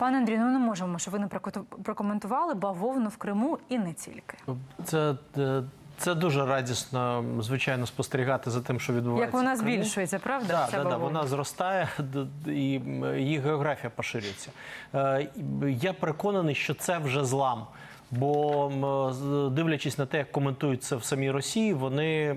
Пане Андрію, ну не можемо, що ви не прокоментували бавовну в Криму і не тільки. Це, е, це дуже радісно, звичайно, спостерігати за тим, що відбувається. Як вона збільшується, правда? Да, ця да, да, вона зростає і її географія поширюється. Е, Я переконаний, що це вже злам. Бо дивлячись на те, як коментують це в самій Росії, вони е,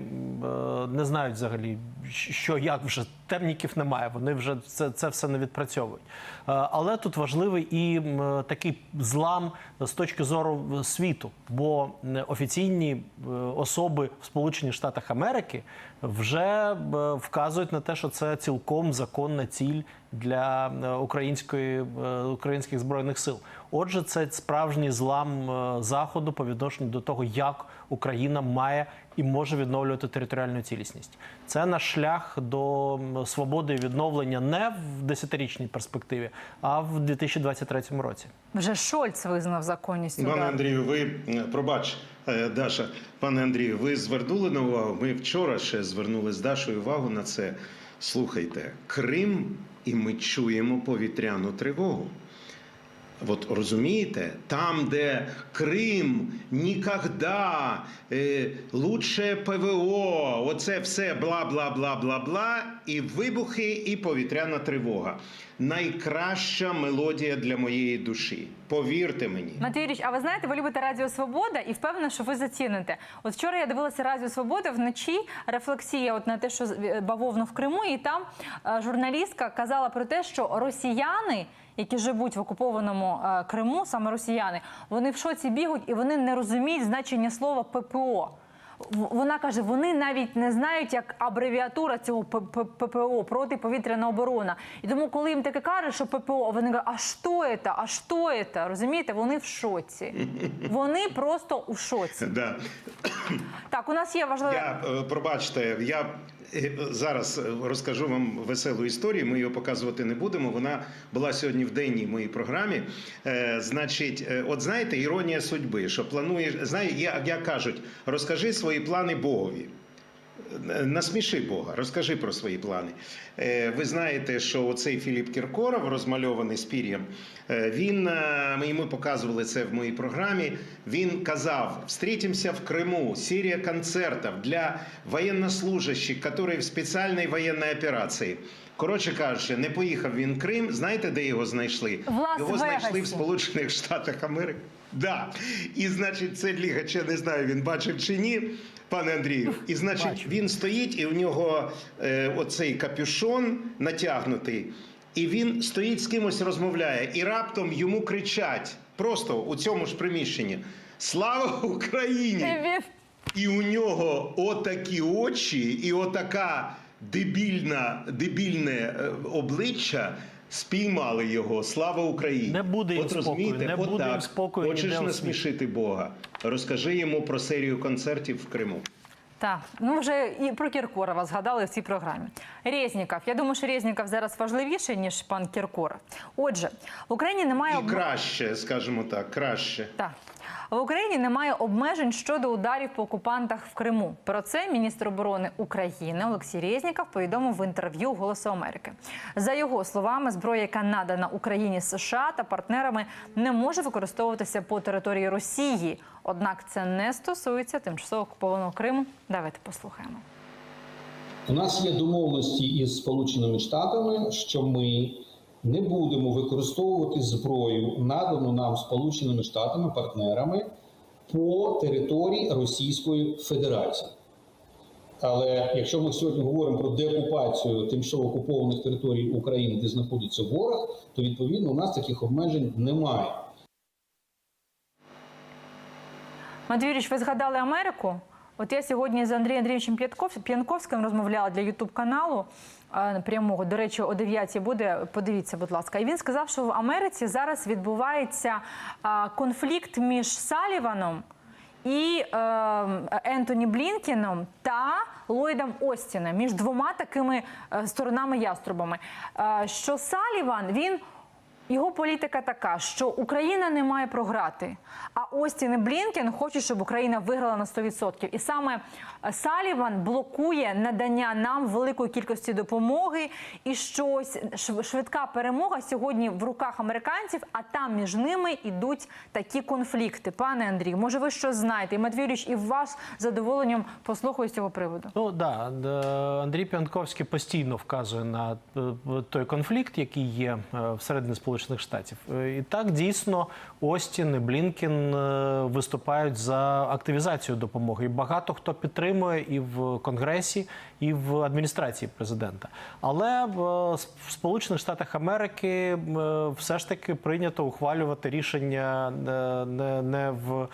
не знають взагалі, що як вже темніків немає. Вони вже це, це все не відпрацьовують. Е, Але тут важливий і такий злам з точки зору світу, бо офіційні е, особи в Сполучених Штатах Америки вже е, вказують на те, що це цілком законна ціль для е, української е, українських збройних сил. Отже, це справжній злам е, заходу по відношенню до того, як Україна має і може відновлювати територіальну цілісність. Це наш шлях до свободи і відновлення не в десятирічній перспективі, а в 2023 році. Вже Шольц визнав законність Пане удару. Андрію, ви пробач, е, Даша, пане Андрію, ви звернули на увагу. Ми вчора ще звернули з Дашою увагу на це. Слухайте, Крим, і ми чуємо повітряну тривогу. От розумієте, там, де Крим ніколи, е, лучше ПВО, оце все бла бла бла бла бла, і вибухи, і повітряна тривога. Найкраща мелодія для моєї душі. Повірте мені. Матвій Юрійович, а ви знаєте, ви любите Радіо Свобода і впевнена, що ви заціните. От вчора я дивилася Радіо Свобода вночі. Рефлексія от на те, що з- бавовну в Криму, і там е, журналістка казала про те, що росіяни, які живуть в окупованому е, Криму, саме росіяни, вони в шоці бігають і вони не розуміють значення слова ППО. Вона каже, вони навіть не знають, як абревіатура цього ППО протиповітряна оборона. І тому, коли їм таке кажуть, що ППО, вони кажуть, а що це? А що це? Розумієте? Вони в шоці. Вони просто у шоці. Так, у нас є важливе. Я е, пробачте, я е, зараз е, розкажу вам веселу історію. Ми її показувати не будемо. Вона була сьогодні в денній моїй програмі. Значить, от знаєте, іронія судьби, що плануєш, знає, як кажуть, розкажи свої плани Богові. Насміши Бога, розкажи про свої плани. Е, Ви знаєте, що оцей Філіп Кіркоров, розмальований з пір'ям, е, він е, ми йому показували це в моїй програмі. Він казав: встретимся в Криму, серія концертів для воєннослужащих, які в спеціальній воєнній операції. Коротше кажучи, не поїхав він в Крим. Знаєте, де його знайшли? В Лас-Вегасі. Його знайшли в Сполучених Штатах Америки. Да. І значить, це Лігач, я не знаю, він бачив чи ні, пане Андрію. І значить, Бачив. він стоїть, і у нього е, оцей капюшон натягнутий, і він стоїть з кимось розмовляє, і раптом йому кричать просто у цьому ж приміщенні: Слава Україні! І у нього отакі очі, і отака дебільна, дебільне е, обличчя. Спіймали його, слава Україні! Не буде їм От спокою, не буде їм спокою Хочеш насмішити Бога? Розкажи йому про серію концертів в Криму. Так, ну вже і про Кіркорова згадали в цій програмі. Резніков. Я думаю, що Резніков зараз важливіший, ніж пан Кіркоров. Отже, в Україні немає І краще, скажімо так, краще. Так. В Україні немає обмежень щодо ударів по окупантах в Криму. Про це міністр оборони України Олексій Резніков повідомив в інтерв'ю Голосу Америки. За його словами, зброя, яка надана Україні США та партнерами, не може використовуватися по території Росії. Однак це не стосується тимчасово окупованого Криму. Давайте послухаємо. У нас є домовленості із Сполученими Штатами, що ми не будемо використовувати зброю, надану нам Сполученими Штатами партнерами по території Російської Федерації. Але якщо ми сьогодні говоримо про деокупацію тимчасово окупованих територій України, де знаходиться ворог, то відповідно у нас таких обмежень немає. Матвій Юрійович, ви згадали Америку. От я сьогодні з Андрієм Андрійовичем П'янковським розмовляла для Ютуб каналу прямого. До речі, о 9 буде. Подивіться, будь ласка. І він сказав, що в Америці зараз відбувається конфлікт між Саліваном і е, Ентоні Блінкіном та Ллойдом Остіном між двома такими е, сторонами яструбами. Е, що Саліван він Його політика така, що Україна не має програти. А Остін і Блінкен хочуть, щоб Україна виграла на 100%. І саме е, Саліван блокує надання нам великої кількості допомоги. І щось швидка перемога сьогодні в руках американців, а там між ними йдуть такі конфлікти. Пане Андрій, може ви щось знаєте? І Матвій і вас задоволенням послухаю з цього приводу. Ну да, Андрій Пянковський постійно вказує на е, той конфлікт, який є е, всередині Сполучених Штатів. Е, І так дійсно Остін і Блінкен е, виступають за активізацію допомоги. І багато хто підтримує і в Конгресі, і в адміністрації президента. Але в е, Сполучених Штатах Америки все ж таки прийнято ухвалювати рішення не, не в,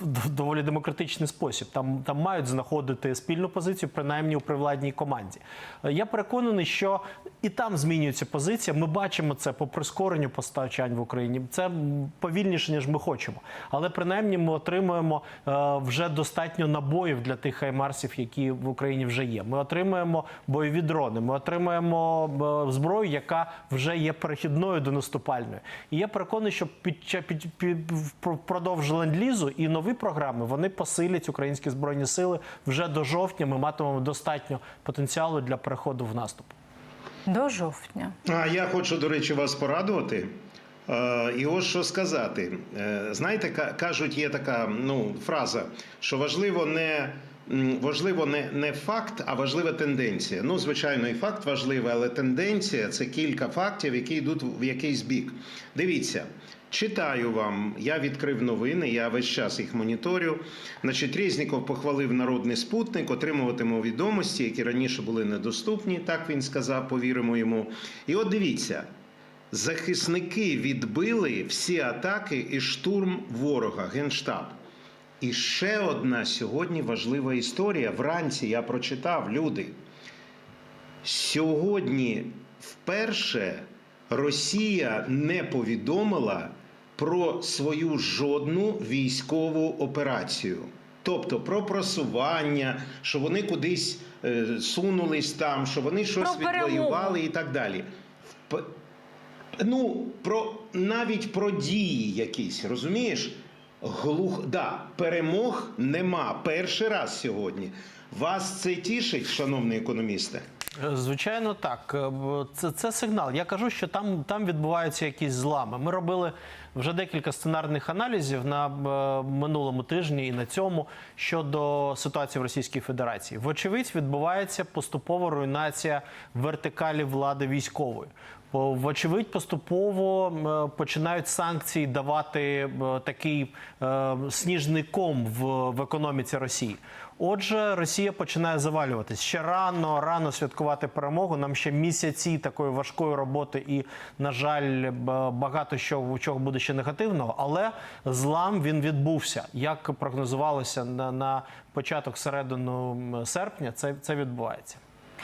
в доволі демократичний спосіб. Там, там мають знаходити спільну позицію, принаймні у привладній команді. Я переконаний, що і там змінюється позиція. Ми бачимо це по прискоренню постачань в Україні. Це повільніше ніж ми хочемо. Але принаймні ми отримуємо е, вже достатньо набоїв для тих хаймарсів, які в Україні вже є. Ми отримуємо бойові дрони. Ми отримуємо е, зброю, яка вже є перехідною до наступальної. І я переконаний, що під, під, під впродовж ленд-лізу і нові програми вони посилять українські збройні сили вже до жовтня. Ми матимемо достатньо потенціалу для переходу в наступ. До жовтня. А я хочу, до речі, вас порадувати. Е, І ось що сказати. Е, Знаєте, кажуть, є така ну, фраза, що важливо не. Важливо не, не факт, а важлива тенденція. Ну, звичайно, і факт важливий, але тенденція це кілька фактів, які йдуть в якийсь бік. Дивіться, читаю вам. Я відкрив новини, я весь час їх моніторю. Значить, Резніков похвалив народний спутник, отримуватиме відомості, які раніше були недоступні. Так він сказав, повіримо йому. І от дивіться. Захисники відбили всі атаки і штурм ворога, генштаб. І ще одна сьогодні важлива історія. Вранці я прочитав люди. Сьогодні вперше Росія не повідомила про свою жодну військову операцію. Тобто про просування, що вони кудись е, сунулись там, що вони щось Про відвоювали і так далі. Вп- Ну, про навіть про дії якісь, розумієш? Глух, да, перемог нема. Перший раз сьогодні. Вас це тішить, шановні економісти? Звичайно, так. Е, Це, це сигнал. Я кажу, що там, там відбуваються якісь злами. Ми робили вже декілька сценарних аналізів на е, минулому тижні і на цьому щодо ситуації в Російській Федерації. Вочевидь, відбувається поступова руйнація вертикалі влади військової. Вочевидь, поступово е, починають санкції давати такий сніжний ком в, в економіці Росії. Отже, Росія починає завалюватись. Ще рано, рано святкувати перемогу. Нам ще місяці такої важкої роботи, і на жаль, багато що чого буде ще негативного. Але злам він відбувся. Як прогнозувалося на, на початок середину серпня, це, це відбувається.